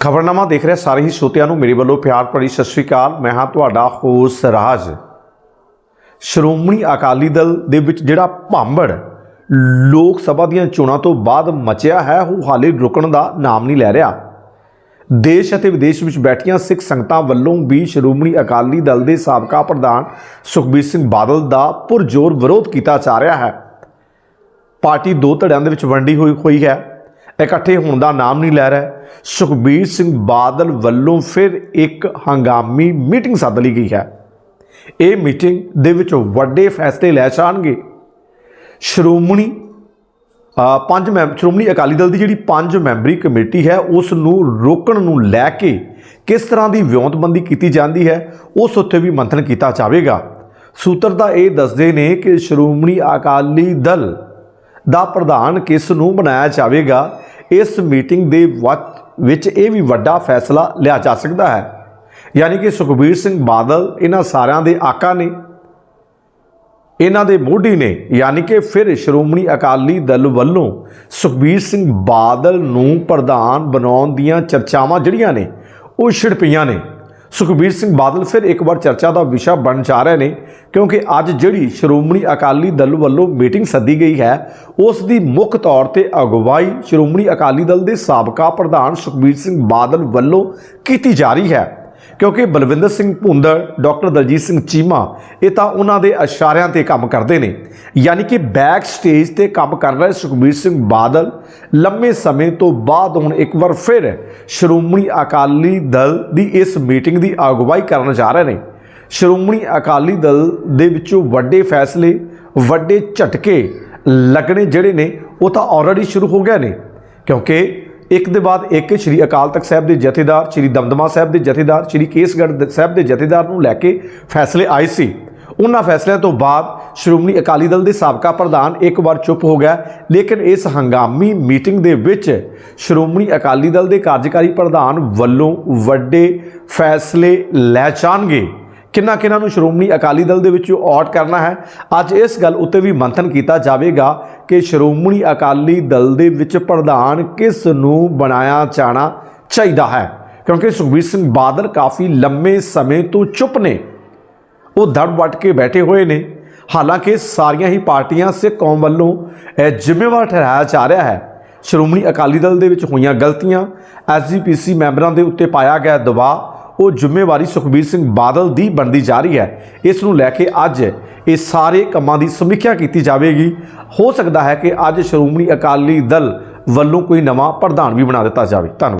ਖਬਰਨਾਮਾ ਦੇਖ ਰਹੇ ਸਾਰੇ ਹੀ ਸਰੋਤਿਆਂ ਨੂੰ ਮੇਰੇ ਵੱਲੋਂ ਪਿਆਰ ਭਰੀ ਸਤਿ ਸ਼੍ਰੀ ਅਕਾਲ। ਮੈਂ ਹਾਂ ਤੁਹਾਡਾ ਹੋਸ ਰਾਜ। ਸ਼੍ਰੋਮਣੀ ਅਕਾਲੀ ਦਲ ਦੇ ਵਿੱਚ ਜਿਹੜਾ ਭਾਂਬੜ ਲੋਕ ਸਭਾ ਦੀਆਂ ਚੋਣਾਂ ਤੋਂ ਬਾਅਦ ਮਚਿਆ ਹੈ, ਉਹ ਹਾਲੇ ਰੁਕਣ ਦਾ ਨਾਮ ਨਹੀਂ ਲੈ ਰਿਹਾ। ਦੇਸ਼ ਅਤੇ ਵਿਦੇਸ਼ ਵਿੱਚ ਬੈਠੀਆਂ ਸਿੱਖ ਸੰਗਤਾਂ ਵੱਲੋਂ ਵੀ ਸ਼੍ਰੋਮਣੀ ਅਕਾਲੀ ਦਲ ਦੇ ਸਾਬਕਾ ਪ੍ਰਧਾਨ ਸੁਖਬੀਰ ਸਿੰਘ ਬਾਦਲ ਦਾ ਪੁਰਜ਼ੋਰ ਵਿਰੋਧ ਕੀਤਾ ਜਾ ਰਿਹਾ ਹੈ। ਪਾਰਟੀ ਦੋ ਧੜਿਆਂ ਦੇ ਵਿੱਚ ਵੰਡੀ ਹੋਈ ਹੋਈ ਹੈ। ਇਕੱਠੇ ਹੋਣ ਦਾ ਨਾਮ ਨਹੀਂ ਲੈ ਰਿਹਾ। ਸੁਖਬੀਰ ਸਿੰਘ ਬਾਦਲ ਵੱਲੋਂ ਫਿਰ ਇੱਕ ਹੰਗਾਮੀ ਮੀਟਿੰਗ ਸੱਦ ਲਈ ਗਈ ਹੈ। ਇਹ ਮੀਟਿੰਗ ਦੇ ਵਿੱਚ ਵੱਡੇ ਫੈਸਲੇ ਲੈ ਜਾਣਗੇ। ਸ਼੍ਰੋਮਣੀ ਪੰਜ ਮੈਂਬ ਸ਼੍ਰੋਮਣੀ ਅਕਾਲੀ ਦਲ ਦੀ ਜਿਹੜੀ ਪੰਜ ਮੈਂਬਰੀ ਕਮੇਟੀ ਹੈ ਉਸ ਨੂੰ ਰੋਕਣ ਨੂੰ ਲੈ ਕੇ ਕਿਸ ਤਰ੍ਹਾਂ ਦੀ ਵਿਉਂਤਬੰਦੀ ਕੀਤੀ ਜਾਂਦੀ ਹੈ, ਉਸ ਉੱਤੇ ਵੀ ਮੰਥਨ ਕੀਤਾ ਜਾਵੇਗਾ। ਸੂਤਰ ਦਾ ਇਹ ਦੱਸਦੇ ਨੇ ਕਿ ਸ਼੍ਰੋਮਣੀ ਅਕਾਲੀ ਦਲ ਦਾ ਪ੍ਰਧਾਨ ਕਿਸ ਨੂੰ ਬਣਾਇਆ ਜਾਵੇਗਾ? ਇਸ ਮੀਟਿੰਗ ਦੇ ਵਕਤ ਵਿੱਚ ਇਹ ਵੀ ਵੱਡਾ ਫੈਸਲਾ ਲਿਆ ਜਾ ਸਕਦਾ ਹੈ। ਯਾਨੀ ਕਿ ਸੁਖਬੀਰ ਸਿੰਘ ਬਾਦਲ ਇਹਨਾਂ ਸਾਰਿਆਂ ਦੇ ਆਕਾ ਨੇ। ਇਹਨਾਂ ਦੇ ਮੋਢੀ ਨੇ। ਯਾਨੀ ਕਿ ਫਿਰ ਸ਼੍ਰੋਮਣੀ ਅਕਾਲੀ ਦਲ ਵੱਲੋਂ ਸੁਖਬੀਰ ਸਿੰਘ ਬਾਦਲ ਨੂੰ ਪ੍ਰਧਾਨ ਬਣਾਉਣ ਦੀਆਂ ਚਰਚਾਵਾਂ ਜਿਹੜੀਆਂ ਨੇ, ਉਹ ਛਿੜ ਪਈਆਂ ਨੇ। ਸੁਖਬੀਰ ਸਿੰਘ ਬਾਦਲ ਫਿਰ ਇੱਕ ਵਾਰ ਚਰਚਾ ਦਾ ਵਿਸ਼ਾ ਬਣ ਜਾ ਰਹੇ ਨੇ, ਕਿਉਂਕਿ ਅੱਜ ਜਿਹੜੀ ਸ਼੍ਰੋਮਣੀ ਅਕਾਲੀ ਦਲ ਵੱਲੋਂ ਮੀਟਿੰਗ ਸੱਦੀ ਗਈ ਹੈ, ਉਸ ਦੀ ਮੁੱਖ ਤੌਰ ਤੇ ਅਗਵਾਈ ਸ਼੍ਰੋਮਣੀ ਅਕਾਲੀ ਦਲ ਦੇ ਸਾਬਕਾ ਪ੍ਰਧਾਨ ਸੁਖਬੀਰ ਸਿੰਘ ਬਾਦਲ ਵੱਲੋਂ ਕੀਤੀ ਜਾ ਰਹੀ ਹੈ। ਕਿਉਂਕਿ ਬਲਵਿੰਦਰ ਸਿੰਘ ਭੁੰਦੜ, ਡਾਕਟਰ ਦਲਜੀਤ ਸਿੰਘ ਚੀਮਾ, ਇਹ ਤਾਂ ਉਹਨਾਂ ਦੇ ਇਸ਼ਾਰਿਆਂ ਤੇ ਕੰਮ ਕਰਦੇ ਨੇ। ਯਾਨੀ ਕਿ ਬੈਕ ਸਟੇਜ ਤੇ ਕੰਮ ਕਰ ਰਹੇ ਸੁਖਬੀਰ ਸਿੰਘ ਬਾਦਲ ਲੰਮੇ ਸਮੇਂ ਤੋਂ ਬਾਅਦ ਹੁਣ ਇੱਕ ਵਾਰ ਫਿਰ ਸ਼੍ਰੋਮਣੀ ਅਕਾਲੀ ਦਲ ਦੀ ਇਸ ਮੀਟਿੰਗ ਦੀ ਅਗਵਾਈ ਕਰਨ ਜਾ ਰਹੇ ਨੇ। ਸ਼੍ਰੋਮਣੀ ਅਕਾਲੀ ਦਲ ਦੇ ਵਿੱਚੋਂ ਵੱਡੇ ਫੈਸਲੇ, ਵੱਡੇ ਝਟਕੇ ਲੱਗਣੇ ਜਿਹੜੇ ਨੇ, ਉਹ ਤਾਂ ਆਲਰੇਡੀ ਸ਼ੁਰੂ ਹੋ ਗਏ ਨੇ। ਕਿਉਂਕਿ ਇੱਕ ਦੇ ਬਾਅਦ ਇੱਕ ਸ਼੍ਰੀ ਅਕਾਲ ਤਖਤ ਸਾਹਿਬ ਦੇ ਜਥੇਦਾਰ, ਸ਼੍ਰੀ ਦਮਦਮਾ ਸਾਹਿਬ ਦੇ ਜਥੇਦਾਰ, ਸ਼੍ਰੀ ਕੇਸਗੜ੍ਹ ਸਾਹਿਬ ਦੇ ਜਥੇਦਾਰ ਨੂੰ ਲੈ ਕੇ ਫੈਸਲੇ ਆਏ ਸੀ। ਉਹਨਾਂ ਫੈਸਲਿਆਂ ਤੋਂ ਬਾਅਦ ਸ਼੍ਰੋਮਣੀ ਅਕਾਲੀ ਦਲ ਦੇ ਸਾਬਕਾ ਪ੍ਰਧਾਨ ਇੱਕ ਵਾਰ ਚੁੱਪ ਹੋ ਗਿਆ, ਲੇਕਿਨ ਇਸ ਹੰਗਾਮੀ ਮੀਟਿੰਗ ਦੇ ਵਿੱਚ ਸ਼੍ਰੋਮਣੀ ਅਕਾਲੀ ਦਲ ਦੇ ਕਾਰਜਕਾਰੀ ਪ੍ਰਧਾਨ ਵੱਲੋਂ ਵੱਡੇ ਫੈਸਲੇ ਲੈ ਜਾਣਗੇ। ਕਿੰਨਾ ਕਿੰਨਾ ਨੂੰ ਸ਼੍ਰੋਮਣੀ ਅਕਾਲੀ ਦਲ ਦੇ ਵਿੱਚ ਆਊਟ ਕਰਨਾ ਹੈ। ਅੱਜ ਇਸ ਗੱਲ ਉੱਤੇ ਵੀ ਮੰਥਨ ਕੀਤਾ ਜਾਵੇਗਾ ਕਿ ਸ਼੍ਰੋਮਣੀ ਅਕਾਲੀ ਦਲ ਦੇ ਵਿੱਚ ਪ੍ਰਧਾਨ ਕਿਸ ਨੂੰ ਬਣਾਇਆ ਜਾਣਾ ਚਾਹੀਦਾ ਹੈ। ਕਿਉਂਕਿ ਸੁਖਬੀਰ ਸਿੰਘ ਬਾਦਲ ਕਾਫੀ ਲੰਮੇ ਸਮੇਂ ਤੋਂ ਚੁੱਪ ਨੇ। ਉਹ ਦੜ ਵੱਟ ਕੇ ਬੈਠੇ ਹੋਏ ਨੇ। ਹਾਲਾਂਕਿ ਸਾਰੀਆਂ ਹੀ ਪਾਰਟੀਆਂ ਸਿੱਖ ਕੌਮ ਵੱਲੋਂ ਇਹ ਜ਼ਿੰਮੇਵਾਰ ਠਹਿਰਾਇਆ ਜਾ ਰਿਹਾ ਹੈ। ਸ਼੍ਰੋਮਣੀ ਅਕਾਲੀ ਦਲ ਦੇ ਵਿੱਚ ਹੋਈਆਂ ਗਲਤੀਆਂ ਐਸਜੀਪੀਸੀ ਮੈਂਬਰਾਂ ਦੇ ਉੱਤੇ ਪਾਇਆ ਗਿਆ ਦਬਾਅ ਉਹ ਜ਼ਿੰਮੇਵਾਰੀ ਸੁਖਬੀਰ ਸਿੰਘ ਬਾਦਲ ਦੀ ਬਣਦੀ ਜਾ ਰਹੀ ਹੈ। ਇਸ ਨੂੰ ਲੈ ਕੇ ਅੱਜ ਇਹ ਸਾਰੇ ਕੰਮਾਂ ਦੀ ਸਮੀਖਿਆ ਕੀਤੀ ਜਾਵੇਗੀ। ਹੋ ਸਕਦਾ ਹੈ ਕਿ ਅੱਜ ਸ਼੍ਰੋਮਣੀ ਅਕਾਲੀ ਦਲ ਵੱਲੋਂ ਕੋਈ ਨਵਾਂ ਪ੍ਰਧਾਨ ਵੀ ਬਣਾ ਦਿੱਤਾ ਜਾਵੇ। ਧੰਨਵਾਦ।